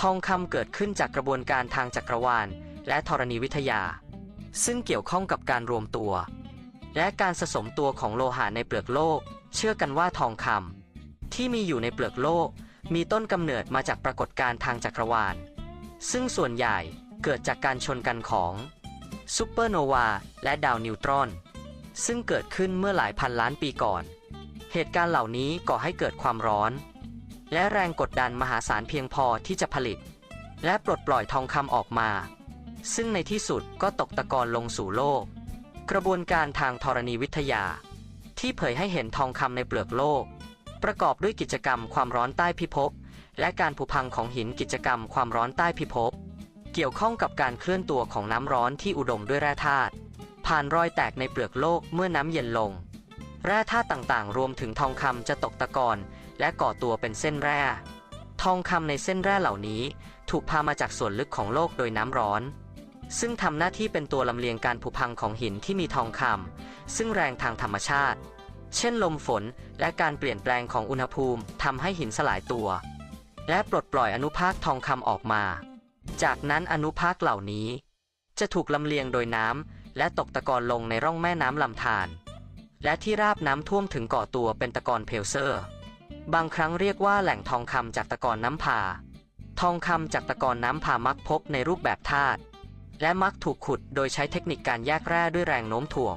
ทองคำเกิดขึ้นจากกระบวนการทางจักรวาล และธรณีวิทยา ซึ่งเกี่ยวข้องกับการรวมตัว และการสะสมตัวของโลหะในเปลือกโลก เชื่อกันว่าทองคำที่มีอยู่ในเปลือกโลก มีต้นกำเนิดมาจากปรากฏการณ์ทางจักรวาล ซึ่งส่วนใหญ่เกิดจากการชนกันของซูเปอร์โนวาและดาวนิวตรอน ซึ่งเกิดขึ้นเมื่อหลายพันล้านปีก่อน เหตุการณ์เหล่านี้ก่อให้เกิดความร้อน และแรงกดดันมหาศาลเพียงพอที่จะผลิต และปลดปล่อยทองคำออกมา ซึ่งในที่สุดก็ตกตะกอนลงสู่โลก กระบวนการทางธรณีวิทยา ที่เผยให้เห็นทองคำในเปลือกโลก ประกอบด้วยกิจกรรมความร้อนใต้พิภพและการผุพังของหินกิจกรรมความร้อนใต้พิภพเกี่ยวข้องกับการเคลื่อนตัวของน้ำร้อนที่อุดมด้วยแร่ธาตุผ่านรอยแตกในเปลือกโลกเมื่อน้ำเย็นลง แร่ธาตุต่างๆ รวมถึงทองคำจะตกตะกอนและก่อตัวเป็นเส้นแร่ ทองคำในเส้นแร่เหล่านี้ถูกพามาจากส่วนลึกของโลกโดยน้ำร้อน ซึ่งทำหน้าที่เป็นตัวลำเลียงการผุพังของหินที่มีทองคำซึ่งแรงทางธรรมชาติ เช่นลมฝนและการเปลี่ยนแปลงของอุณหภูมิทำให้หินสลายตัว และปลดปล่อยอนุภาคทองคำออกมา จากนั้นอนุภาคเหล่านี้ จะถูกลำเลียงโดยน้ำและตกตะกอนลงในร่องแม่น้ำลำธาร และที่ราบน้ำท่วมถึงก่อตัวเป็นตะกอนเพลเซอร์ บางครั้งเรียกว่าแหล่งทองคำจากตะกอนน้ำพาทองคำจากตะกอนน้ำพามักพบในรูปแบบธาตุและมักถูกขุดโดยใช้เทคนิคการแยกแร่ด้วยแรงโน้มถ่วง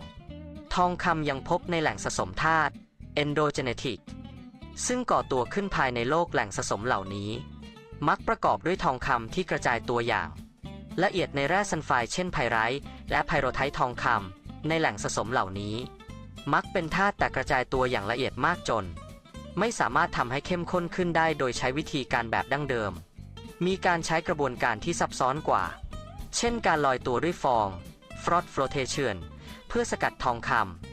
ทองคำยังพบในแหล่งสะสมธาตุ endogenetic ซึ่งก่อตัวขึ้นภายในโลกแหล่งสะสมเหล่านี้ มักประกอบด้วยทองคำที่กระจายตัวอย่าง ละเอียดในแร่ซัลไฟด์เช่นไพไรท์และไพโรไทต์ทองคำในแหล่งสะสมเหล่านี้ มักเป็นธาตุแต่กระจายตัวอย่างละเอียดมากจน ไม่สามารถทำให้เข้มข้นขึ้นได้โดยใช้วิธีการแบบดั้งเดิม มีการใช้กระบวนการที่ซับซ้อนกว่า เช่นการลอยตัวด้วยฟอง ฟรอตฟลอเทชันเพื่อสกัดทองคำ